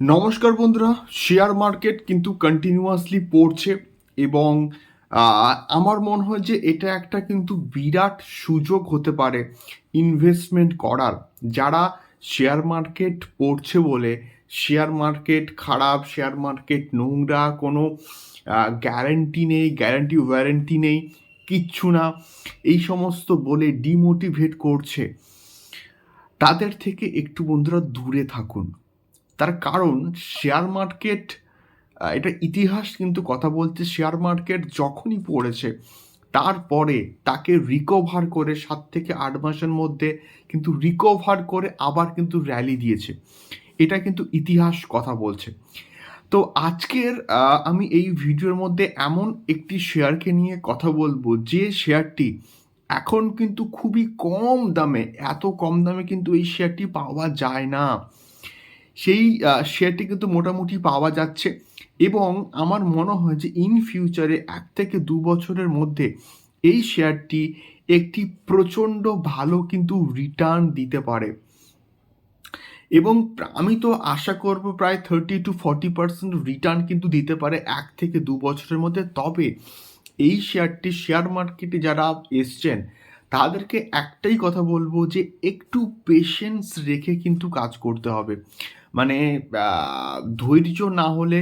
নমস্কার বন্ধুরা, share market কিন্তু কন্টিনিউয়াসলি পড়ছে এবং আমার মনে হয় যে এটা একটা কিন্তু বিরাট সুযোগ হতে পারে ইনভেস্টমেন্ট করার। যারা শেয়ার মার্কেট পড়ছে বলে, শেয়ার মার্কেট খারাপ, শেয়ার মার্কেট নোংরা, কোনো গ্যারেন্টি নেই গ্যারেন্টি ওয়ারেন্টি নেই, কিচ্ছু না, এই সমস্ত বলে ডিমোটিভেট করছে। তাদের থেকে একটু বন্ধুরা দূরে থাকুন। তার কারণ শেয়ার মার্কেট এটা ইতিহাস কিন্তু কথা বলছে শেয়ার মার্কেট যখনই পড়েছে, তারপরে তাকে রিকভার করে সাত থেকে আট মাসের মধ্যে কিন্তু রিকভার করে আবার কিন্তু র্যালি দিয়েছে। এটা কিন্তু ইতিহাস কথা বলছে। তো আজকের আমি এই ভিডিওর মধ্যে এমন একটি শেয়ারকে নিয়ে কথা বলব যে শেয়ারটি এখন কিন্তু খুবই কম দামে, এত কম দামে কিন্তু এই শেয়ারটি পাওয়া যায় না। সেই শেয়ারটি কিন্তু মোটামুটি পাওয়া যাচ্ছে। এবং আমার মনে হয় যে ইন ফিউচারে এক থেকে দু বছরের মধ্যে এই শেয়ারটি একটি প্রচণ্ড ভালো কিন্তু রিটার্ন দিতে পারে। এবং আমি তো আশা করব প্রায় thirty to forty percent return কিন্তু দিতে পারে এক থেকে দু বছরের মধ্যে। তবে এই শেয়ারটি শেয়ার মার্কেটে যারা এসছেন, তাদেরকে একটাই কথা বলব যে একটু পেশেন্স রেখে কিন্তু কাজ করতে হবে। মানে ধৈর্য না হলে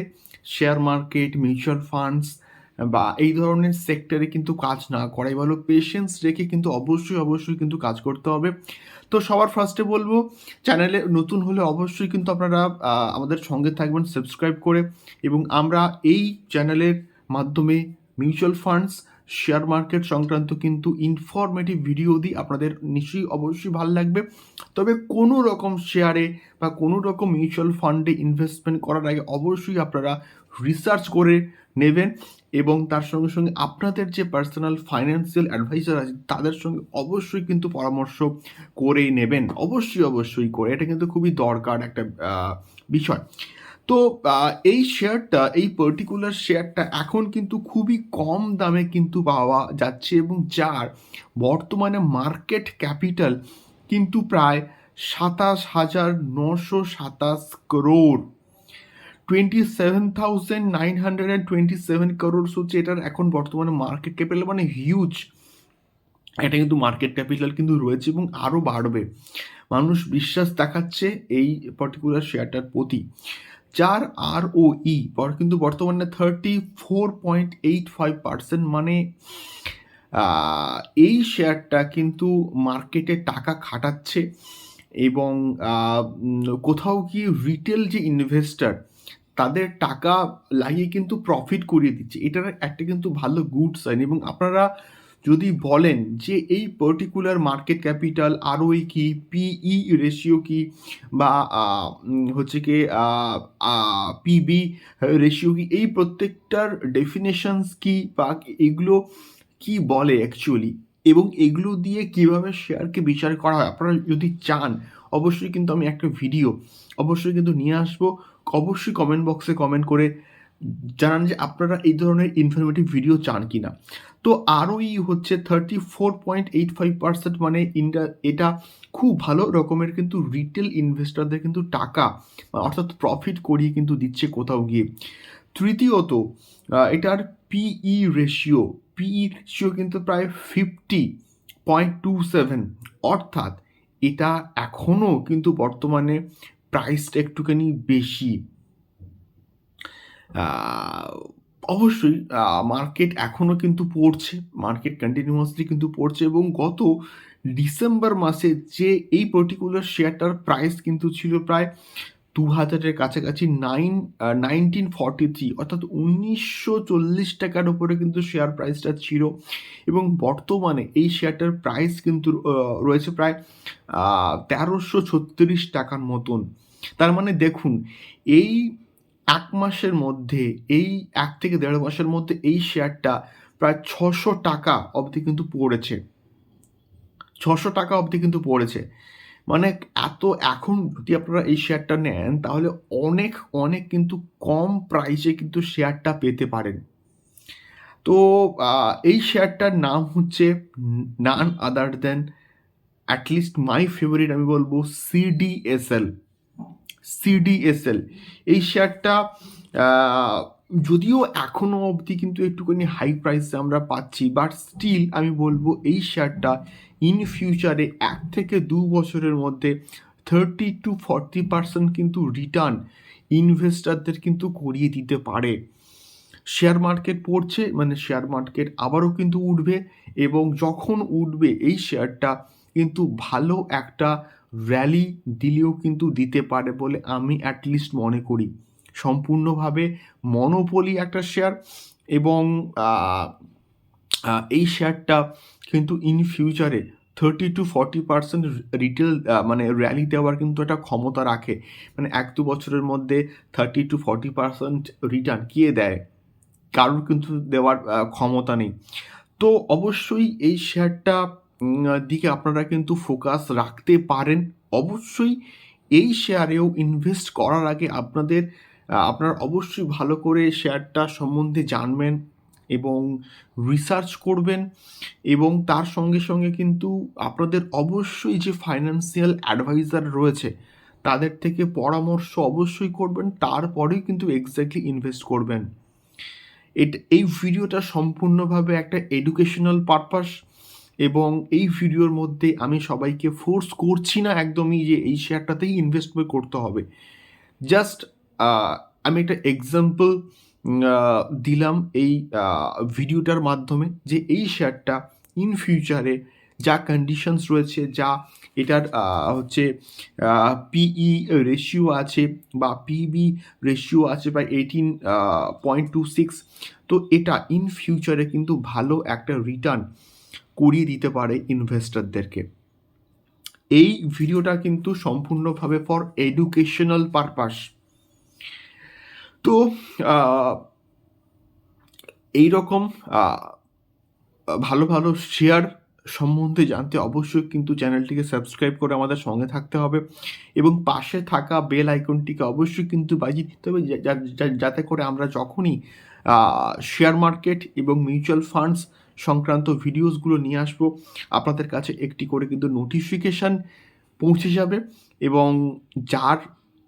শেয়ার মার্কেট মিউচুয়াল ফান্ডস বা এই ধরনের সেক্টরে কিন্তু কাজ না করাই ভালো। পেশেন্স রেখে কিন্তু অবশ্যই অবশ্যই কিন্তু কাজ করতে হবে। তো সবার ফার্স্টে বলব চ্যানেলে নতুন হলে অবশ্যই কিন্তু আপনারা আমাদের সঙ্গে থাকবেন সাবস্ক্রাইব করে। এবং আমরা এই চ্যানেলের মাধ্যমে মিউচুয়াল ফান্ডস শেয়ার মার্কেট সংক্রান্ত কিন্তু ইনফরমেটিভ ভিডিও দিই আপনাদের নিশ্চয়ই অবশ্যই ভালো লাগবে। তবে কোনো রকম শেয়ারে বা কোনো রকম মিউচুয়াল ফান্ডে ইনভেস্টমেন্ট করার আগে অবশ্যই আপনারা রিসার্চ করে নেবেন এবং তার সঙ্গে সঙ্গে আপনাদের যে পার্সোনাল ফাইন্যান্সিয়াল অ্যাডভাইজার আছে, তাদের সঙ্গে অবশ্যই কিন্তু পরামর্শ করেই নেবেন। অবশ্যই অবশ্যই করে। এটা কিন্তু খুবই দরকার একটা বিষয়। তো এই শেয়ারটা এই পার্টিকুলার শেয়ারটা এখন কিন্তু খুবই কম দামে কিন্তু পাওয়া যাচ্ছে এবং যার বর্তমানে মার্কেট ক্যাপিটাল কিন্তু প্রায় সাতাশ হাজার নশো সাতাশ crore twenty seven thousand nine hundred and twenty seven crores হচ্ছে এটার এখন বর্তমানে মার্কেট ক্যাপিটাল মানে হিউজ এটা কিন্তু মার্কেট ক্যাপিটাল কিন্তু রয়েছে এবং আরও বাড়বে। মানুষ বিশ্বাস দেখাচ্ছে এই পার্টিকুলার শেয়ারটার প্রতি। যার আর ও ই কিন্তু বর্তমানে thirty four point eight five percent মানে এই শেয়ারটা কিন্তু মার্কেটে টাকা খাটাচ্ছে এবং কোথাও কি রিটেল যে ইনভেস্টর তাদের টাকা লাগিয়ে কিন্তু প্রফিট করিয়ে দিচ্ছে। এটার একটা কিন্তু ভালো গুড সাইন এবং আপনারা যদি বলেন যে এই পার্টিকুলার মার্কেট ক্যাপিটাল আরওই কি পিই রেশিও কি বা হচ্ছে কি পিবি রেশিও কি, এই প্রত্যেকটার ডেফিনেশনস কি বা এগুলো কি বলে অ্যাকচুয়ালি এবং এগুলো দিয়ে কীভাবে শেয়ারকে বিচার করা হয়? আপনারা যদি চান, অবশ্যই কিন্তু আমি একটা ভিডিও অবশ্যই কিন্তু নিয়ে আসব। অবশ্যই কমেন্ট বক্সে কমেন্ট করে জানান যে আপনারা এই ধরনের ইনফরমেটিভ ভিডিও চান কিনা। তো আরওই হচ্ছে thirty four point eight five percent মানে ইন্ডা, এটা খুব ভালো রকমের কিন্তু রিটেল ইনভেস্টরদের কিন্তু টাকা অর্থাৎ প্রফিট করিয়ে কিন্তু দিচ্ছে কোথাও গিয়ে। তৃতীয়ত এটার পিই রেশিও পিই রেশিও কিন্তু প্রায় ফিফটি পয়েন্ট টু সেভেন অর্থাৎ এটা এখনও কিন্তু বর্তমানে প্রাইসটা একটুখানি বেশি। অবশ্যই মার্কেট এখনও কিন্তু পড়ছে মার্কেট কন্টিনিউয়াসলি কিন্তু পড়ছে এবং গত ডিসেম্বর মাসে যে এই পার্টিকুলার শেয়ারটার প্রাইস কিন্তু ছিল প্রায় দু হাজারের কাছাকাছি নাইন নাইনটিন ফর্টি থ্রি অর্থাৎ উনিশশো চল্লিশ টাকার উপরে কিন্তু শেয়ার প্রাইসটা ছিল এবং বর্তমানে এই শেয়ারটার প্রাইস কিন্তু রয়েছে প্রায় তেরোশো ছত্রিশ টাকার মতন। তার মানে দেখুন, এই এক মাসের মধ্যে, এই এক থেকে দেড় মাসের মধ্যে এই শেয়ারটা প্রায় ছশো টাকা অবধি কিন্তু পড়েছে। ছশো টাকা অবধি কিন্তু পড়েছে। মানে এত এখন যদি আপনারা এই শেয়ারটা নেন, তাহলে অনেক অনেক কিন্তু কম প্রাইসে কিন্তু শেয়ারটা পেতে পারেন। তো এই শেয়ারটার নাম হচ্ছে নান আদার দেন অ্যাটলিস্ট মাই ফেভারিট আমি বলব সিডিএসএল সিডিএসএল এই শেয়ারটা যদিও এখনও অবধি কিন্তু একটুখানি হাই প্রাইসে আমরা পাচ্ছি বাট স্টিল আমি বলব এই শেয়ারটা ইন ফিউচারে এক থেকে দু বছরের মধ্যে থার্টি টু ফর্টি পার্সেন্ট কিন্তু রিটার্ন ইনভেস্টারদের কিন্তু করিয়ে দিতে পারে। শেয়ার মার্কেট পড়ছে মানে শেয়ার মার্কেট আবারও কিন্তু উঠবে এবং যখন উঠবে এই শেয়ারটা কিন্তু ভালো একটা র্যালি দিলেও কিন্তু দিতে পারে বলে আমি অ্যাটলিস্ট মনে করি। সম্পূর্ণভাবে মনোপলি একটা শেয়ার এবং এই শেয়ারটা কিন্তু ইন ফিউচারে thirty to forty percent retail মানে র্যালি দেওয়ার কিন্তু একটা ক্ষমতা রাখে। মানে এক দু বছরের মধ্যে thirty to forty percent return কে দেয়? কারোর কিন্তু দেওয়ার ক্ষমতা নেই। তো অবশ্যই এই শেয়ারটা দিকে আপনারা কিন্তু ফোকাস রাখতে পারেন। অবশ্যই এই শেয়ারেও ইনভেস্ট করার আগে আপনাদের আপনারা অবশ্যই ভালো করে শেয়ারটা সম্বন্ধে জানবেন এবং রিসার্চ করবেন এবং তার সঙ্গে সঙ্গে কিন্তু আপনাদের অবশ্যই যে ফাইন্যান্সিয়াল অ্যাডভাইজার রয়েছে, তাদের থেকে পরামর্শ অবশ্যই করবেন, তারপরেই কিন্তু এক্স্যাক্টলি ইনভেস্ট করবেন। এটা, এই ভিডিওটা সম্পূর্ণভাবে একটা এডুকেশনাল পারপাস এবং এই ভিডিওর মধ্যে আমি সবাইকে ফোর্স করছি না একদমই যে এই শেয়ারটাতেই ইনভেস্ট করতে হবে। জাস্ট আমি একটা এক্সাম্পল দিলাম এই ভিডিওটার মাধ্যমে যে এই শেয়ারটা ইন ফিউচারে যা কন্ডিশনস রয়েছে, যা এটার হচ্ছে পিই রেশিও আছে বা পিবি রেশিও আছে বা এইটিন পয়েন্ট টু সিক্স তো এটা ইন ফিউচারে কিন্তু ভালো একটা রিটার্ন করিয়ে দিতে পারে ইনভেস্টরদেরকে এই ভিডিওটা কিন্তু সম্পূর্ণভাবে ফর এডুকেশনাল পারপাস তো এই রকম ভালো ভালো শেয়ার সম্বন্ধে জানতে অবশ্যই কিন্তু চ্যানেলটিকে সাবস্ক্রাইব করে আমাদের সঙ্গে থাকতে হবে এবং পাশে থাকা বেল আইকনটিকে অবশ্যই কিন্তু বাজিয়ে দিতে হবে যাতে করে আমরা যখনই শেয়ার মার্কেট এবং মিউচুয়াল ফান্ডস সংক্রান্ত ভিডিওসগুলো নিয়ে আসব। আপনাদের কাছে একটি করে কিন্তু নোটিফিকেশান পৌঁছে যাবে এবং যার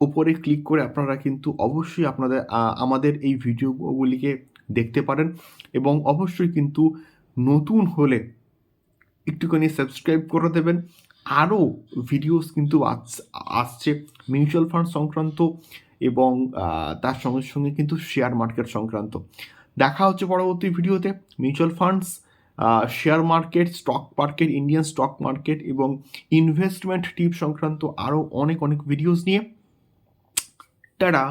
উপরে ক্লিক করে আপনারা কিন্তু অবশ্যই আপনাদের আমাদের এই ভিডিওগুলিকে দেখতে পারেন এবং অবশ্যই কিন্তু নতুন হলে একটুখানি সাবস্ক্রাইব করে দেবেন। আরও ভিডিওস কিন্তু আস- আসছে মিউচুয়াল ফান্ড সংক্রান্ত এবং তার সঙ্গে সঙ্গে কিন্তু শেয়ার মার্কেট সংক্রান্ত। দেখা হচ্ছে পরবর্তী ভিডিওতে। Mutual funds share market stock market Indian stock market এবং ইনভেস্টমেন্ট টিপ সংক্রান্ত আরও অনেক অনেক ভিডিওস নিয়ে। টাটা!